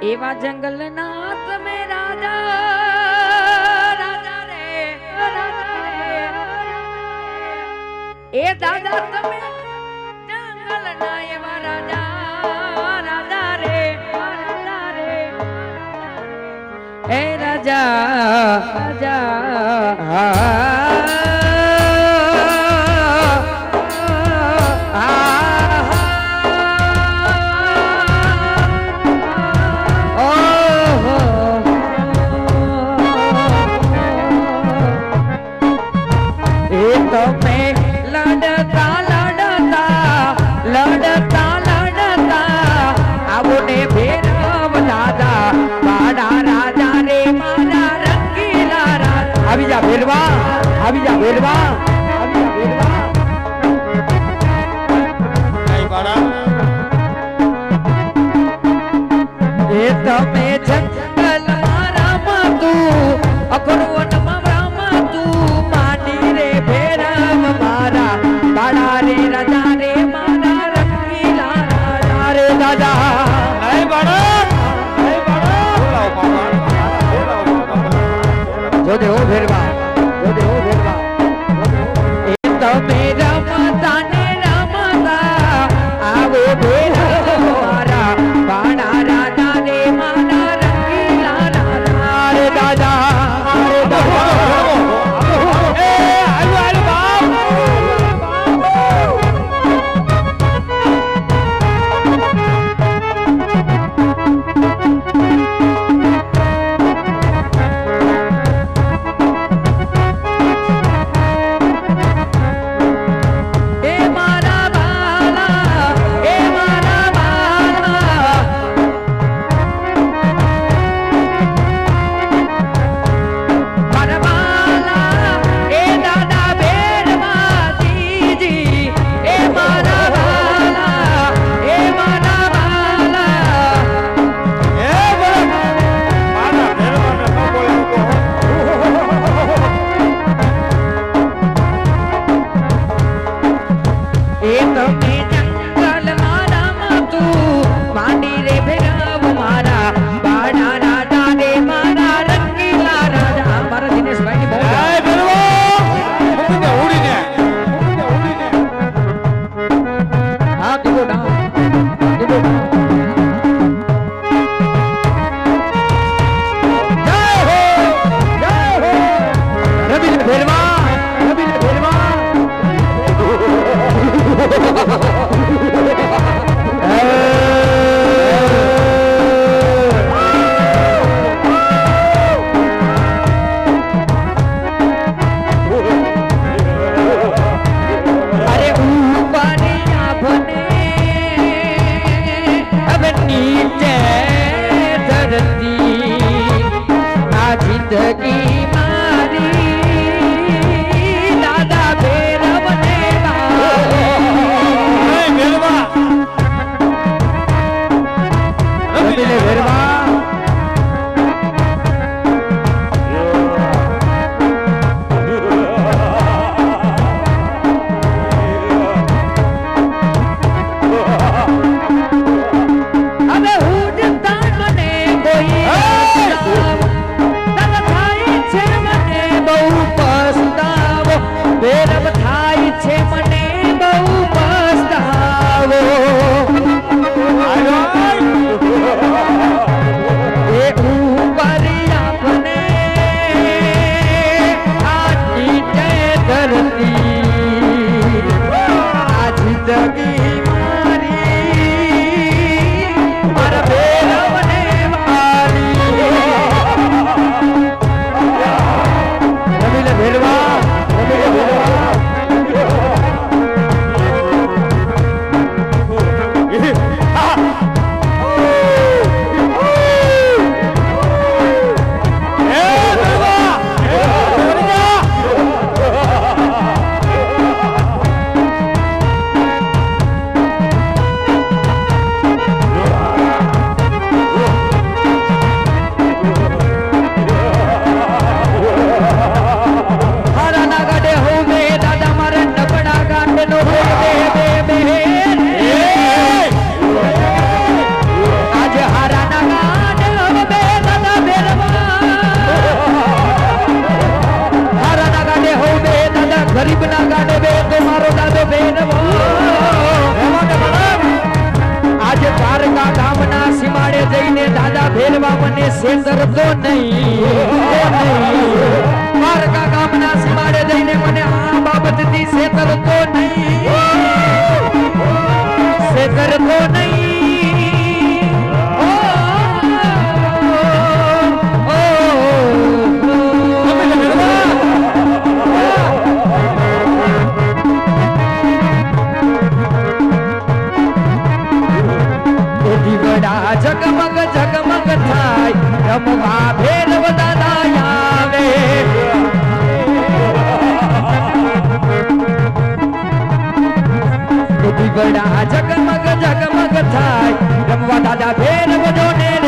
એવા જંગલના તમે રાજા રાજા રે. એ દાદા તમે જંગલના એવા રાજા રાજા રે રાજા રે. હે રાજા રાજા Stop બાબા મને તો નહીં મારકા ગામના સીમાડે જઈને મને આ બાબતથી સેતર તો નહીં. સેતર તો નહીં. જગમગ જગમગ થાય. રમવા ભેરવ દાદા આવે બિગડા જગમગ જગમગ થાય. રમવા દાદા ભેરવ જોને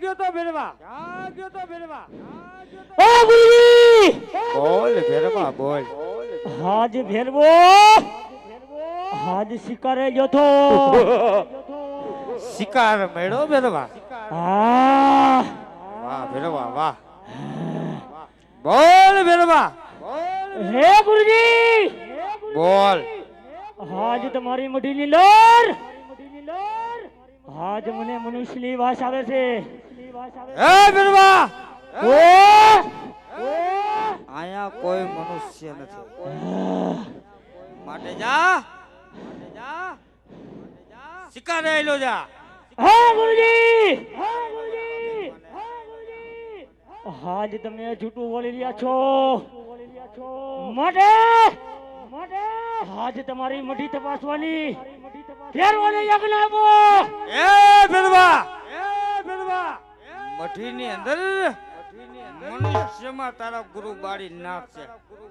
ક્યાં ગયો તો ભેરવા. ક્યાં ગયો તો ભેરવા. ઓ ગુરુજી! બોલ ભેરવા બોલ. હાજ ભેરવો! હાજ શિકારે ગયો તો. શિકાર મેળો ભેરવા? હા. વાહ ભેરવા વાહ. બોલ ભેરવા. હે ગુરુજી! બોલ. હાજ તમારી મઢીની લોર. હાજ મને મનુષ્યની વાસ આવે છે. હે ઓ કોઈ મનુષ્ય નથી. માટે જા! શિકાર રહેલો જા! શિકારે આયલો જા! હા ગુરુજી! હા ગુરુજી! હાજ તમે જૂઠું બોલી રહ્યા છો. માટે? માટે? હાજ તમારી મઢી તપાસવાની. ફેરવાની યજ્ઞ આપો એ ભેરવા એ ભેરવા મઠીની અંદર મનુષ્યમાં તારા ગુરુ બાળી નાખશે.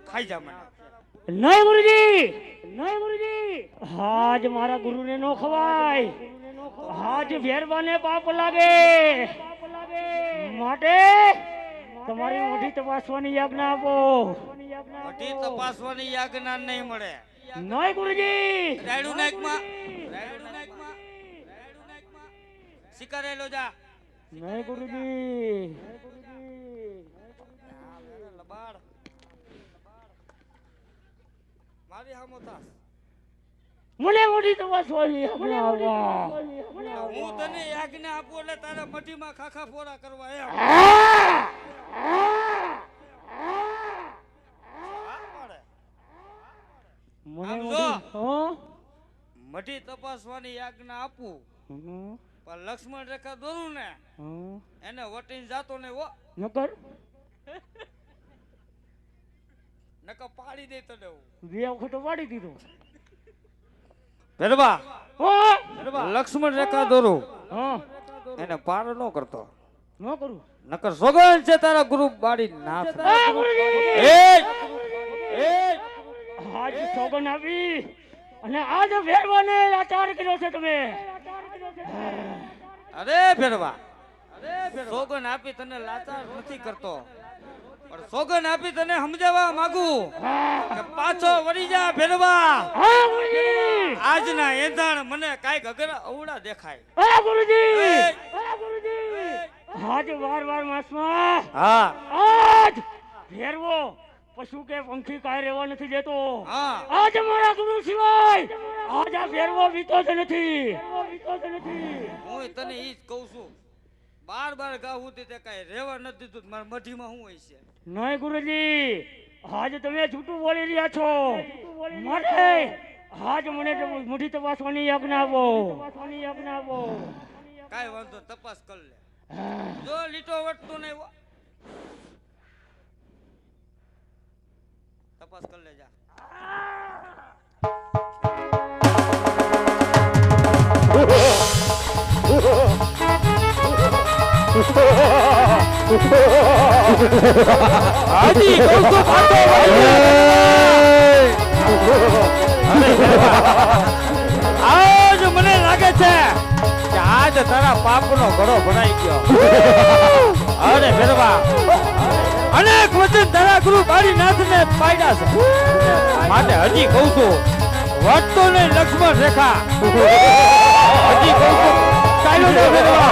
ખાઈ જા મને. નહીં ગુરુજી નહીં ગુરુજી. હાજ મારા ગુરુને નો ખવાય. હાજ વેરવાને પાપ લાગે. માટે તમારી મોઢી તપાસવાની યજ્ઞ આપો. મોઢી તપાસવાની યાજ્ઞા નહીં મળે. નહીં ગુરુજી. રાયડુ નાયકમાં રાયડુ નાયકમાં રાયડુ નાયકમાં શિકારે આયલો જા. નહીં ગુરુજી. મારી હામોતા હું તને આજ્ઞા આપું એટલે તારા મઢીમાં ખાખા ફોરા કરવા એમ. મને મઢી તપાસવાની આજ્ઞા આપું. પણ લક્ષ્મણ રેખા દોરું ને એને વટીને જાતો ને વો નકર? નકર પાડી દે તને હું. બે વખત પાડી દીધો. ભેરવા હો! લક્ષ્મણ રેખા દોરું. એને પાર ન કરતો. ન કરું. નકર સોગન છે તારા ગુરુ બાડી ના એ એ! આજ સોગન આવી અને આજ ફેરવાને આચાર કર્યો છે તમે. અરે ભેરવા સોગન આપી તને લાચાર નથી કરતો. પણ સોગન આપી તને સમજાવવા માંગુ કે પાછો વળી જા ભેરવા આજના એંધાણ મને કાંઈક અગર અવડા દેખાય. ગુરુજી! આજ વાર વાર માસમાં હા. આજ ફેરવો પશુ કે પંખી કાય રહેવા નથી દેતો. હા. આજ મારા ગુરુ સિવાય આજ આ ફેરવો વીતો જ નથી. હું તને ઈ જ કહું છું. બાર બાર ગાવું તે કાંઈ રહેવા નથી દીધું. મારા મઢીમાં શું હોય છે? નહીં ગુરુજી આજ તમે જૂઠું બોલી રહ્યા છો. માટે આજ મને મુઠી તપાસવાની યજ્ઞ આપો તપાસવાની યજ્ઞ આપો. કાય વાંધો તપાસ કર લે. જો લીટો વટતો નહીં હો. તપાસ કરી લેજા આજ મને લાગે છે કે આજ તારા પાપનો ઘડો ભરાઈ ગયો અરે ભેરવા અનેક વચન ધરા ગુરુ બારીનાથને પાડ્યા છે. માટે હજી કહું છું વટતો ને લક્ષ્મણ રેખા. હજી કહું છું ભેરવા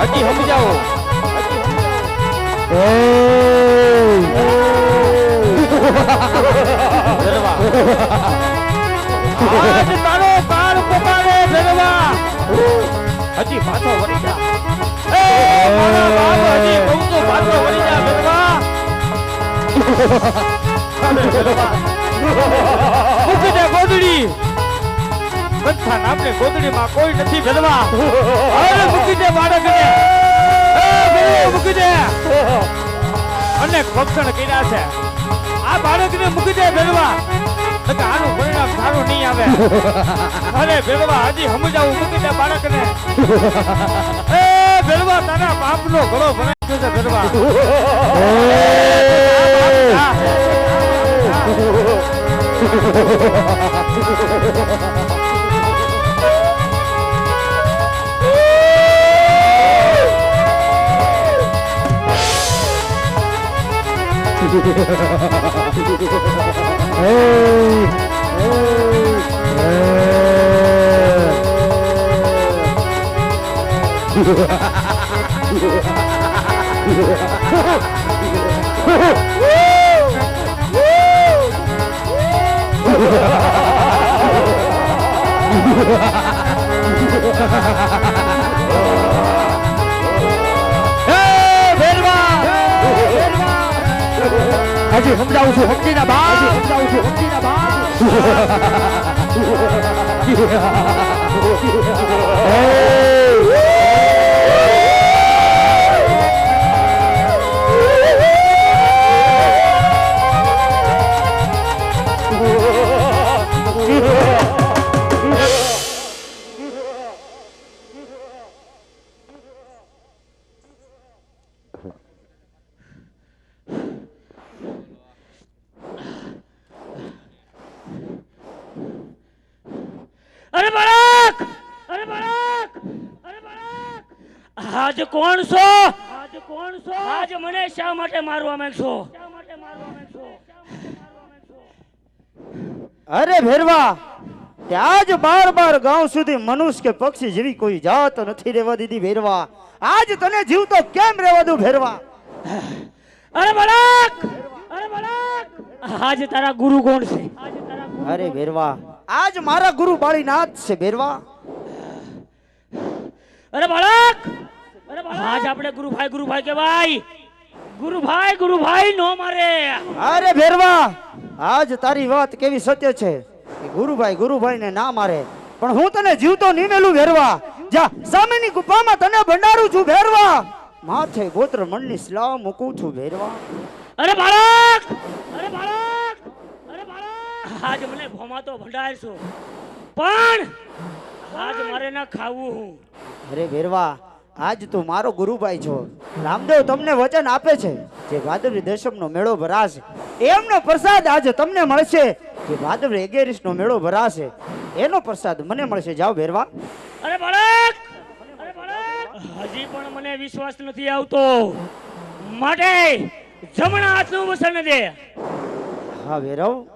હજી સમજાવો. કાળ પોકારે હજી પાછો વળી ગોદડી દે અનેક ભક્ષણ કર્યા છે આ બાળકને મૂકી દે ભેરવા આનું પરિણામ સારું નહીં આવે અરે ભેરવા હજી સમજાવું મૂકી દે બાળકને તારા બાપનો ઘણો ભરાઈ ગયો છે ભેરવા આ બાપ એ ભેરવા હજી સમજાવું છું સમજીના બા સમજાવું છું સમજીના બા અરે આજ કોણ છો? આજ કોણ છો? હાજ મને શા માટે મારવા માંગશો? શા માટે મારવા અરે ભેરવા ત્યાં જ બાર બાર ગાંવ સુધી મનુષ્ય કે પક્ષી જેવી કોઈ જાત નથી રહેવા દીધી ભેરવા. આજ તને જીવતો કેમ રહેવા દઉં ભેરવા? અરે બાળક! અરે બાળક! આજ તારા ગુરુ કોણ છે? આજ અરે ભેરવા આજ મારા ગુરુ બાળીનાથ છે ભેરવા. અરે બાળક! આજ આપણે ગુરુભાઈ ગુરુભાઈ કહેવાય. ગુરુભાઈ ગુરુભાઈ નો મારે. અરે ભેરવા આજ તારી વાત કેવી સત્ય છે ગુરુભાઈ ગુરુભાઈ ને ના મારે. પણ હું તને જીવતો નિમેલું ભેરવા. જા સામેની ગુફામાં તને ભંડારું છું ભેરવા. માથે ગોત્ર મણની સ્લાવ મૂકું છું ભેરવા. અરે બાળક! અરે બાળક! અરે બાળક! આજ મને ભમાતો ભંડારશો. પણ આજ મારે ના ખાવું હું. અરે ભેરવા આજ તું મારો ગુરુભાઈ છો. રામદેવ તમને વચન આપે છે. જે ભાદરવી દશમનો મેળો ભરાશે. એમનો પ્રસાદ આજે તમને મળશે. જે ભાદરવી અગિયારીસ નો મેળો ભરાશે. એનો પ્રસાદ મને મળશે. જાઓ ભેરવા. અરે બાળક! અરે બાળક! હજી પણ મને વિશ્વાસ નથી આવતો. માટે જમણા હાથનું વસણ દે. હા ભૈરવ.